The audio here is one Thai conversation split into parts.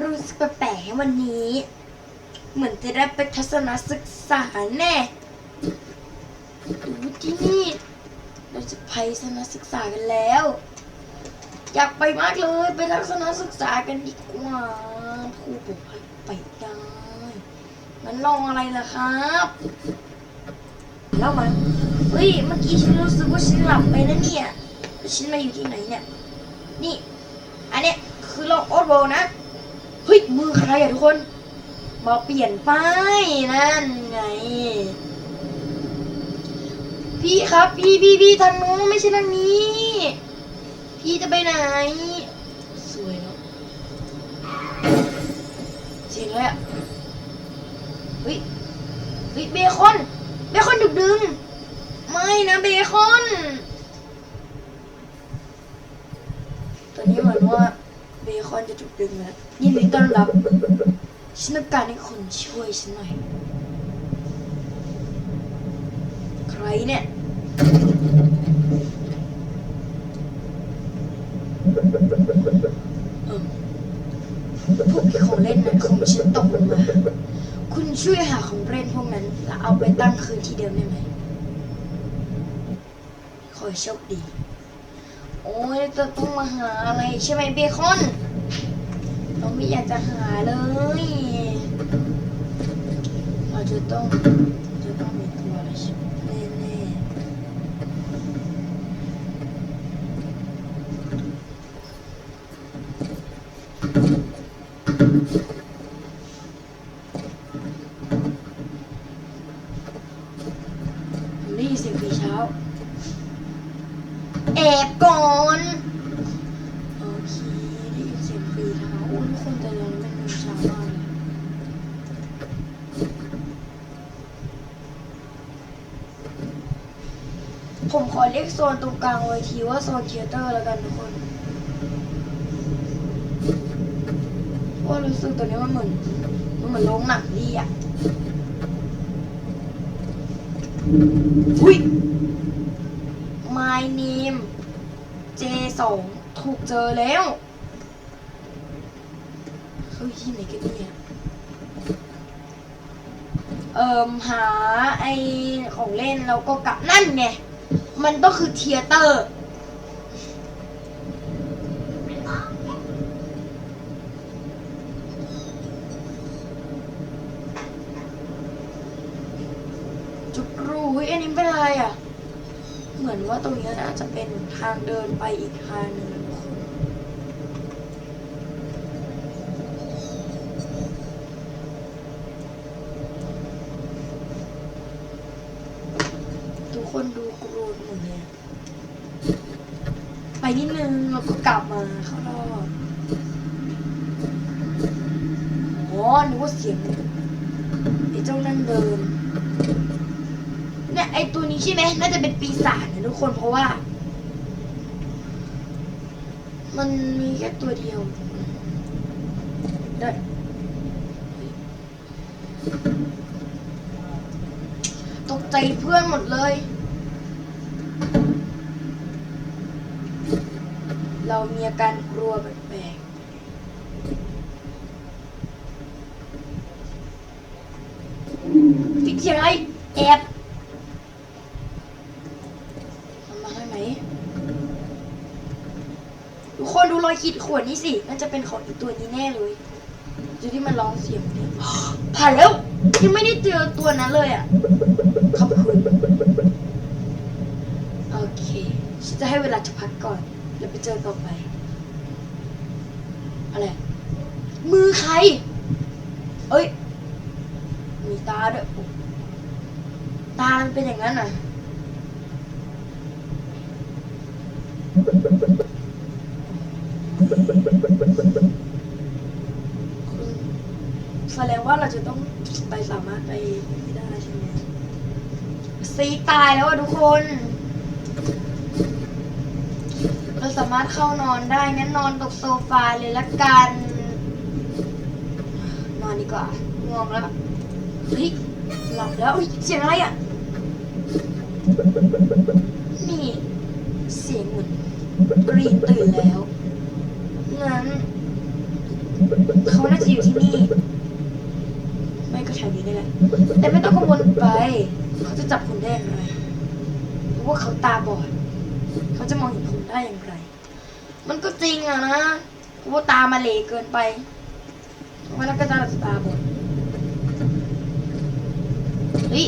รู้สึกแปลกๆวันนี้ เหมือนจะได้ไปทัศนศึกษาแน่ที่นี่ เราจะไปทัศนศึกษากันแล้ว อยากไปมากเลยไปทัศนศึกษากันดีกว่าครูบอกไปได้งั้นลองอะไรล่ะครับแล้วมันเฮ้ยเมื่อกี้ฉันรู้สึกว่าฉันหลับไปนะเนี่ยฉันมาอยู่ที่ไหนเนี่ยนี่อันเนี้ย คือโลกโอโรนะเฮ้ยมือใครอะทุกคนมาเปลี่ยนป้ายนั่นไง พี่ครับพี่พี่พี่ทางนู้นไม่ใช่ทางนี้ พี่จะไปไหน สวยเนาะเสียงอะไรอะเฮ้ยเฮ้ยเบคอน เบคอนดึกดึง ไม่นะเบคอน ตอนนี้เหมือนว่า เบคอนจะถูกดึงแล้วยินดีต้อนรับ ฉันต้องการให้คนช่วยฉันหน่อย ใครเนี่ย เออพวกของเล่นนั้นของฉันตกลงมา คุณช่วยหาของเล่นพวกนั้น แล้วเอาไปตั้งคืนที่เดิมได้ไหมขอโชคดี โอ้ยจะต้องมาหาอะไรใช่ไหมเบคอน เราไม่อยากจะหาเลยเราจะต้องจะต้องมีตัวอะไรใช่ไหมแน่ๆผมได้ยินเสียงปีเช้า แอบก่อน โอเคได้ยินเสียงปีเท้าโอ้ยทุกคนแต่เราไม่มีเช้ามากเลยผม ขอเรียกโซนตรงกลางเวทีว่าโซนเทยเตอร์แล้วกันทุกคนว่ารู้สึกตัวนี้มันเหมือนมันเหมือนโรงหนังดีอะ อุ้ย My name J2 ถูกเจอแล้วเฮ้ยที่ไหนกันเนี่ยเอ่มหาไอของเล่นแล้วก็กลับนั่นไง มันก็คือเทยเตอร์ จุกรูเฮ้ยอันนี้เป็นอะไรอะ เหมือนว่าตรงนี้น่าจะเป็นทางเดินไปอีกทางหนึ่งนะทุกคนทุกคนดูกรูนหนึ่งเนี่ยไปนิดนึงแล้วก็กลับมาเข้ารอบอ๋อนึกว่าเสียงไอ้เจ้านั่นเดิน เนี่ยไอตัว น่าจะเป็นปีศาจนะทุกคนเพราะว่า มันมีแค่ตัวเดียวได้ตกใจเพื่อนหมดเลย เรามีอาการกลัวแปลกๆฟิกเสียงอะไรแอบ มันมาได้ไหมทุกคนดู รอยขีดข่วนนี่สิน่าจะเป็นของอีตัวนี้แน่เลยดูที่มันร้องเสียงเนี่ยผ่านแล้วยังไม่ได้เจอตัวนั้นเลยอะขอบคุณโอเคฉันจะให้เวลาจะพักก่อนแล้วไปเจอต่อไปอะไรมือใคร เอ้ย มีตาด้วย ตามันเป็นอย่างนั้นอะ แสดง ว่าเราจะต้องไปสามารถไปไม่ได้ใช่ไหมซีตายแล้วอะทุกคน เราสามารถเข้านอนได้งั้นนอนตกโซฟาเลยละกัน นอนดีกว่าง่วงแล้วเฮ้ยหลับแล้วอุ๊ยเสียงอะไรอะนี่ เสียงเหมือนกรีนตื่น แต่ไม่ต้องกังวลไป เขาจะจับคุณได้อย่างไร เพราะ ว่าเขาตาบอด เขาจะมองเห็นคุณได้อย่างไร มันก็จริงอะนะเพราะว่าตามาเหลเกินไปเพราะนั้นก็จะตาบอดเฮ้ย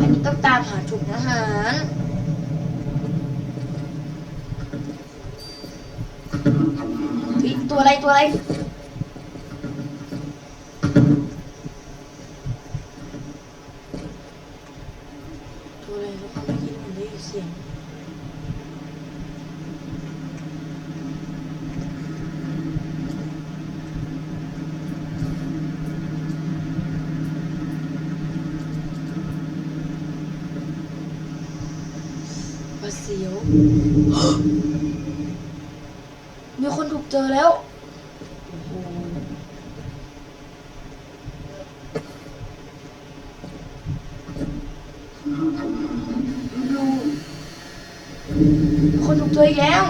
อันนี้ต้องตามหาถุงอาหารตัวอะไรตัวอะไร ตัวอะไรแล้วเขาไม่ยินเหมือนได้ยินเสียง มาเสียว มีคนถูกเจอแล้ว โอ้โหดู มีคนถูกเจออีกแล้ว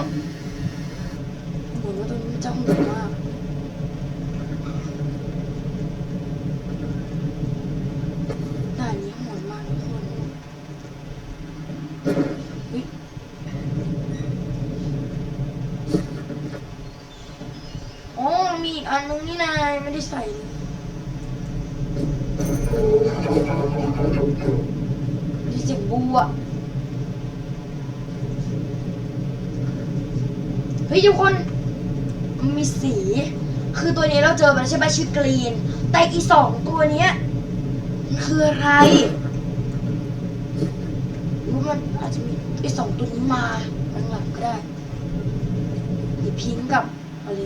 เหมอนว่าตรงนี้มันจะโหดมากด่านนี้โหดมากทุกคนเฮ้ยอ๋อมีอีกอันนึงนี่นายไม่ได้ใส่เลยมีเสียงบูอะ เฮ้ยทุกคนมีสี คือตัวนี้เราเจอมันใช่ไหมชื่อกรีน แต่อีสองตัวเนี้ยคืออะไรรือว่ามันอาจจะมีไอสองตัวนี้มามันหลับก็ได้หรือพิงกับอะไร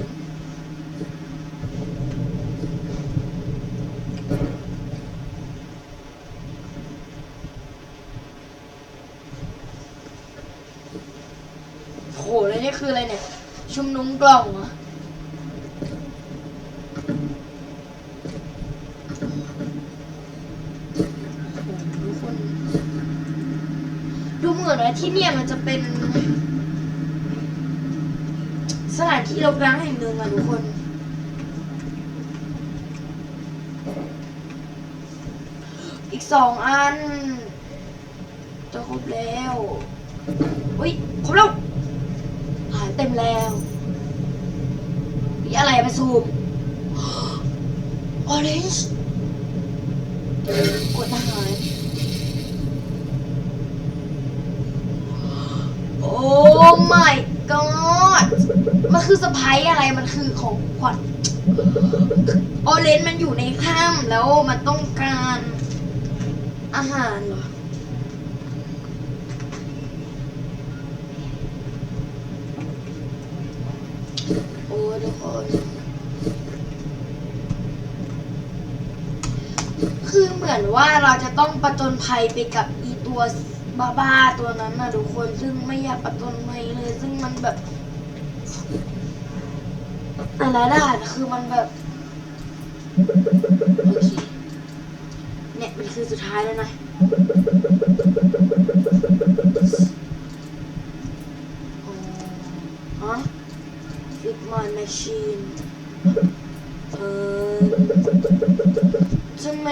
โหแล้วนี่คืออะไรเนี่ย ชุมนุม กล่องเหรอดูเหมือนว่าที่เนี่ยมันจะเป็น สถานที่รกร้างแห่งหนึ่งอะทุกคน อีกสองอัน จะครบแล้ว อุ้ยครบแล้วหายเต็มแล้วีอะไรไปซูมออเรนจ์กดทหารโอ้ my god มันคือสะพายอะไรมันคือของขวัญออเรนจ์มันอยู่ในถ้ำแล้วมันต้องการอาหารเหรอ ทุกคน คือเหมือนว่าเราจะต้องประจนภัยไปกับอีตัวบ้าๆตัวนั้นนะทุกคน ซึ่งไม่อยากประจนภัยเลย ซึ่งมันแบบแต่ละด่านคือมันแบบโอเคเนี่ยมันคือสุดท้ายแล้วนะ อ๋อฮะ ฟิกมันแม ชชีนเออทำไม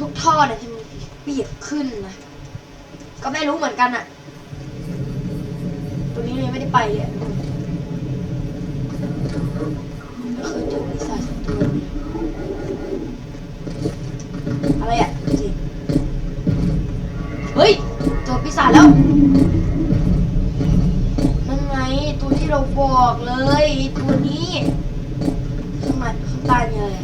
ทุกท่อเนี่ยทำไมเปียกขึ้นนะก็ไม่รู้เหมือนกันอะตัวนี้เลยงไม่ได้ไปเลยอะไม่เคยเจอปีศาจสักตัวเลยอะไรอะจริงเฮ้ยเจอปีศาจแล้ว นั่นไงตัวที่เรา บอกเลยตัวนี้ข้างมันข้างใต้นี่อะไร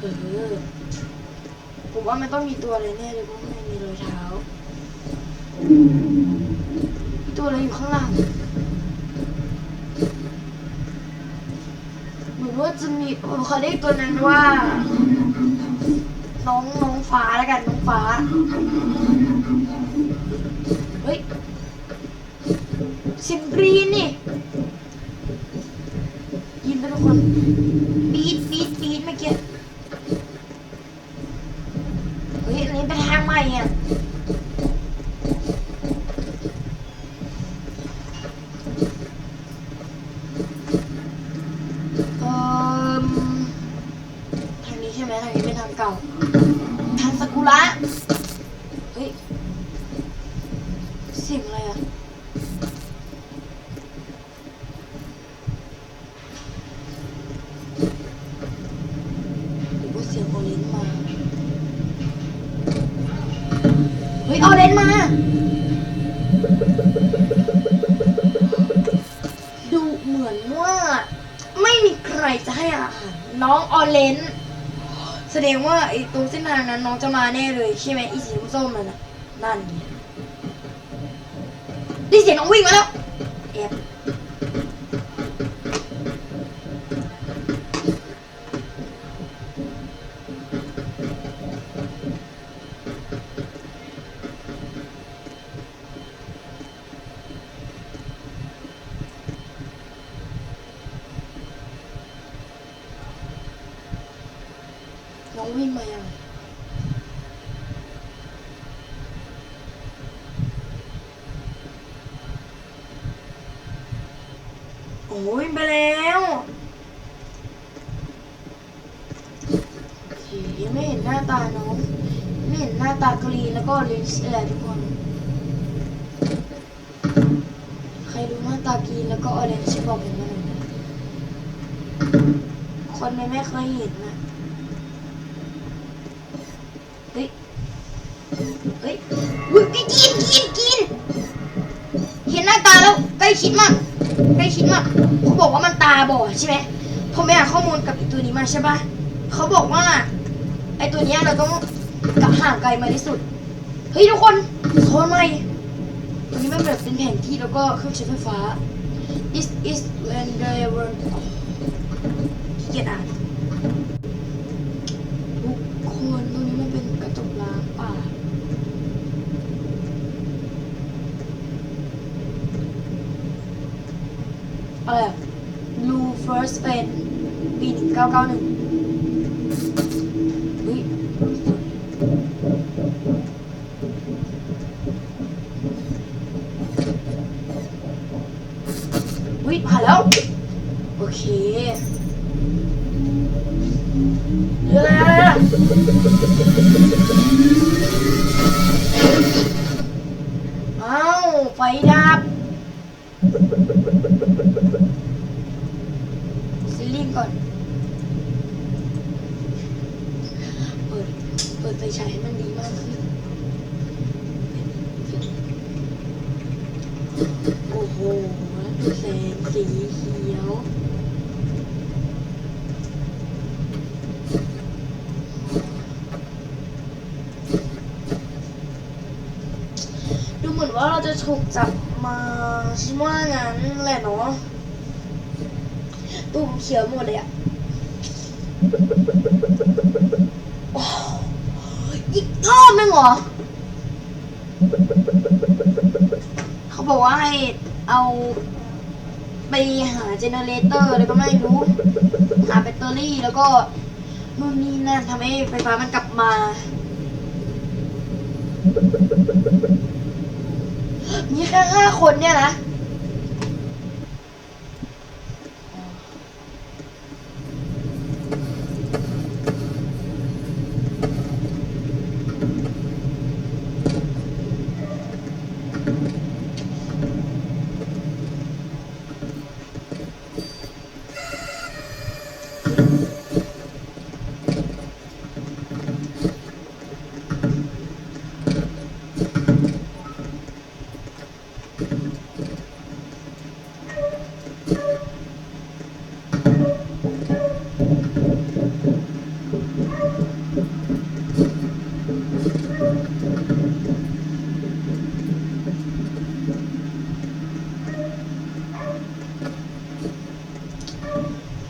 เออผมว่ามันต้องมีตัวอะไรแน่เลยเพราะมันมีรอยเท้ามีตัวอะไรอยู่ข้างล่างเหมือนว่าจะมีผมเขาเรียกตัวนั้นว่า น้องน้องฟ้าแล้วกันน้องฟ้า เฮ้ยเสียงรีนนี่ ท งว่าไอ้ตรงเส้นทางนั้นน้องจะมาแน่เลยใช่ไหมอีสีส้มๆนั่นน่ะนั่นไงได้เสียงน้องวิ่งมาแล้วแอบน้องวิ่งมายัง ยไปแล้วยังไม่เห็นหน้าตาน้อง ไม่เห็นหน้าตากรีนแล้วก็ลินส์อะไรทุกคน ใครรู้หน้าตากรีนแล้วก็ออเรนจ์บอกกันมาหน่อยนะคนไม่ไม่เคยเห็นนะเฮ้ย เฮ้ยกินกินกิน เห็นหน้าตาแล้วใกล้ชิดมาก ใกล้ชิดมากเขาบอกว่ามันตาบอดใช่ไหมผมไปหาข้อมูลกับไอีตัวนี้มาใช่ปะเขาบอกว่า ไอตัวเนี้ยเราต้องกับห่างไกลมาที่สุด เฮ้ยทุกคนโซนใหม่ตัวนี้มันแบบเป็นแผนที่แล้วก็เครื่องใช้ไฟฟ้า this is when they were ขี้เกียจอะนทุกคนตรงนี้มันเป็นกระจกล้างป่า อะไรอะ Blue First Pen ปี1991เฮ้ยเฮ้ยผ่านแล้ว ไฟฉายให้มันดีมากขึ้นโอ้โหแสงสีเขียวดูเหมือนว่าเราจะถูกจับมาชิว่างั้นแหละเนาะตุ่มเขียวหมดเลยอะโอ้อีก รอบนึงเหรอ เขาบอกว่าให้เอาไปหาเจเนเรเตอร์อะไรก็ไม่รู้ หาแบตเตอรี่แล้วก็นู่นนี่นั่นทำให้ไฟฟ้ามันกลับมา มีแค่ห้าคนเนี่ยนะ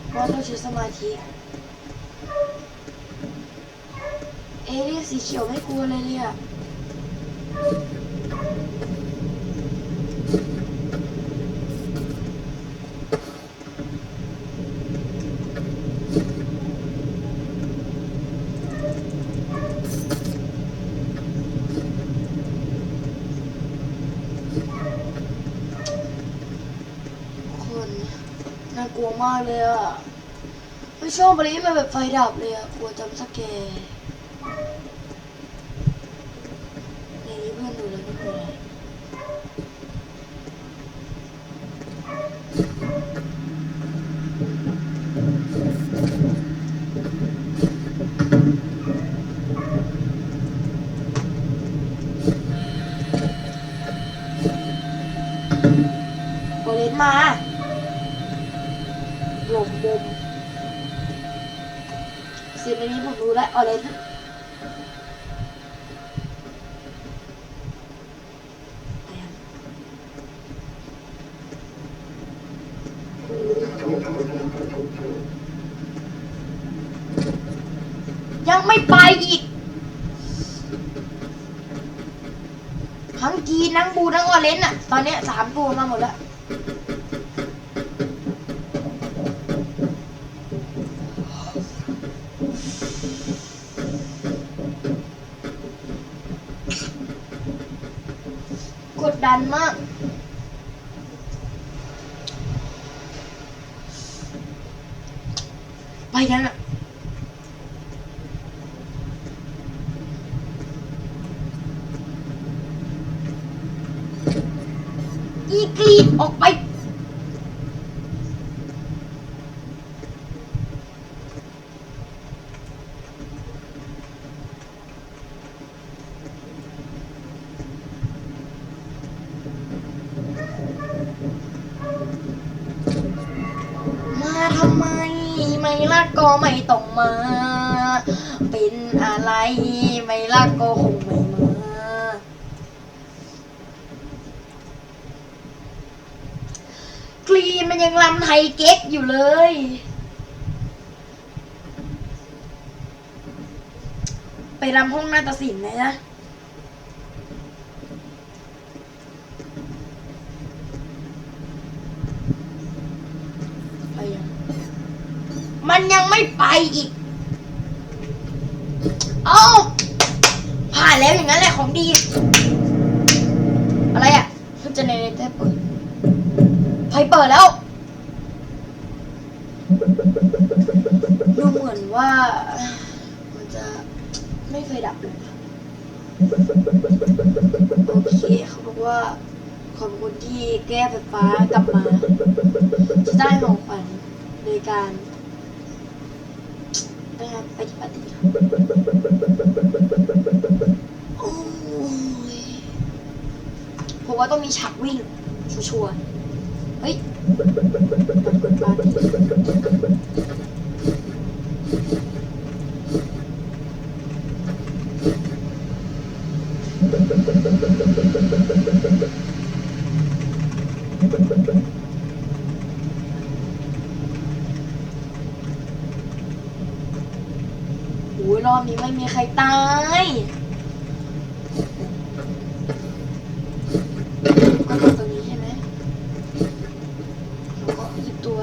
เพราะต้องใช้สมาธิ เอเลี่ยนสีเขียวไม่ กลัวเลยเนี่ยคนน่ากลัวมากเลยอะเฮ้ยคือช่วงวันนี้มันแบบไฟดับเลยอะกลัวจำสแกร์ในนี้เพื่อนดูแล้วไม่เป็นไรโอเลน มาหลบมุมสิ่งในนี้ผมรู้แล้วออเรนจ์ยังไม่ไปอีก ทั้งกีนทั้งบูทั้งออเรนจ์อะ ตอนเนี้ยสามตัวมาหมดแล้ว ไปยังอะอีกรีดออกไป มาทำไม ไม่รั ก็ไม่ต้องมา เป็นอะไรไม่รักก็คงไม่มากรีนมันยังลำไทยเก๊กอยู่เลย ไปรำห้องนาฏศิลป์เลยนะ ไปยัง มันยัง ไม่ไปอีก เอ้าผ่านแล้วอย่างนั้นแหละของดี อะไรอะคือจะในเน็ตได้เปิดไฟเปิดแล้ว ดูเหมือนว่า มันจะไม่เคยดับเลยค่ะโอเคเขาบอกว่าขอบคุณที่แก้ไฟฟ้ากลับมาจะได้ของขวัญโดยการ นะครับปฏิบัติโอ้ยผมว่าต้องมีฉากวิ่ง ชัวร์เฮ้ยกดกดปาร์ตี้โอ้ยรอบนี้ ตายก็ตรงนี้ใช่ไหมแล้วก็หยิบตัว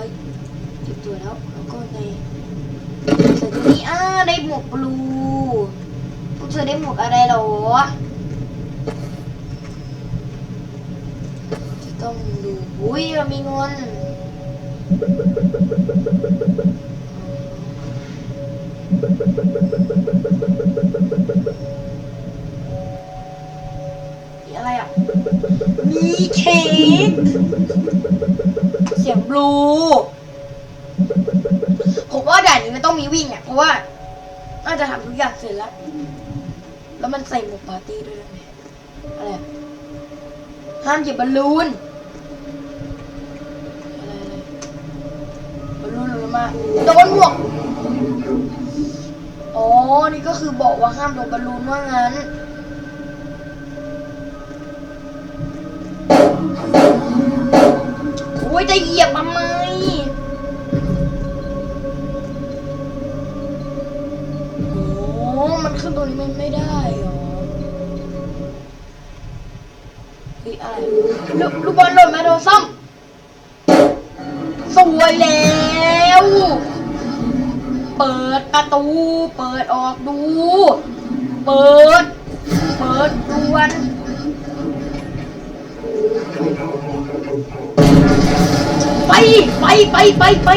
หยิบตัวแล้ว แล้วก็ในใส่ตัวนี้อ่าได้หมวกบลูพวกเธอได้หมวกอะไรหรอ จะต้องดู อุ้ยเรามีเงิน เสียงบลูผมว่าด่านนี้มันต้องมีวิ่งอะเพราะว่าน่าจะทำทุกอย่างเสร็จแล้ว แล้วมันใส่หมวกปาร์ตี้ด้วยนะอะไรห้ามหยิบบอลลูนอะไรบอลลูนหรือมาโดนหมวกอ๋อ นี่ก็คือบอกว่าห้ามโดนบอลลูนว่างั้น จะเหยียบทำไมโอ้มันขึ้นตรงนี้มันไม่ได้เหรอเฮ้ยอะไรลูกลูกบอลหล่นมาโดนซ้ำสวยแล้ว เปิดประตู เปิดออกดู เปิด เปิดดวน ไปไปไปไปไป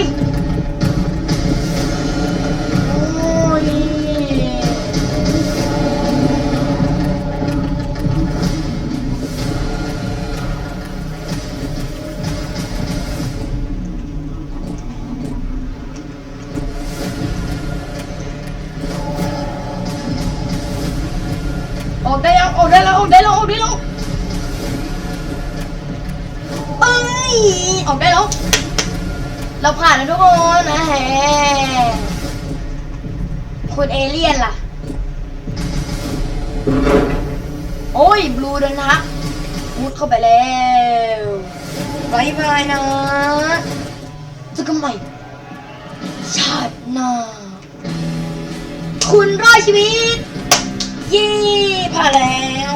เราผ่านแล้วทุกคนนะแฮคุณเอเลี่ยนล่ะ โอ้ย บลูเดินทักมุดเข้าไปแล้วบายบายนะเจอกันใหม่ชาติหน้าคุณรอดชีวิต เย้ผ่านแล้ว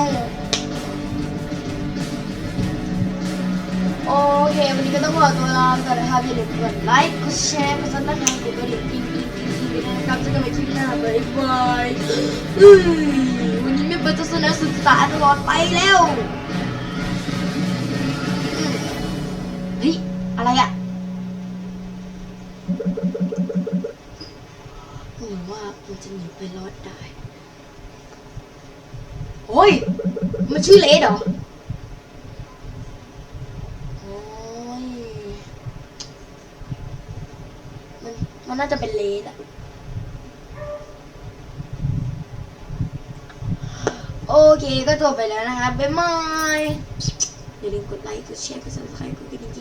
เค วันนี้ก็ต้องขอตัวลาไปก่อนนะครับอย่าลืมกดไลค์กดแชร์กดซับสไครต์กดกระดิ่งกิ๊งกิ๊งกิ๊งกิ๊งด้วยนะครับเจอกันใหม่คลิปหน้าบ๊ายบายวันนี้ไม่เป็นทัศนศึกษาตลอดไปแล้วเฮ้ยอะไรอะเหมือนว่ามันจะหนีไปรอดได้ โอ้ย มันชื่อเลดเหรอ โอ้ย มันมันน่าจะเป็นเลดอะโอเค ก็จบไปแล้วนะคะบ๊ายบายอย่าลืมกดไลค์ กดแชร์ กด subscribe กดกระดิ่ง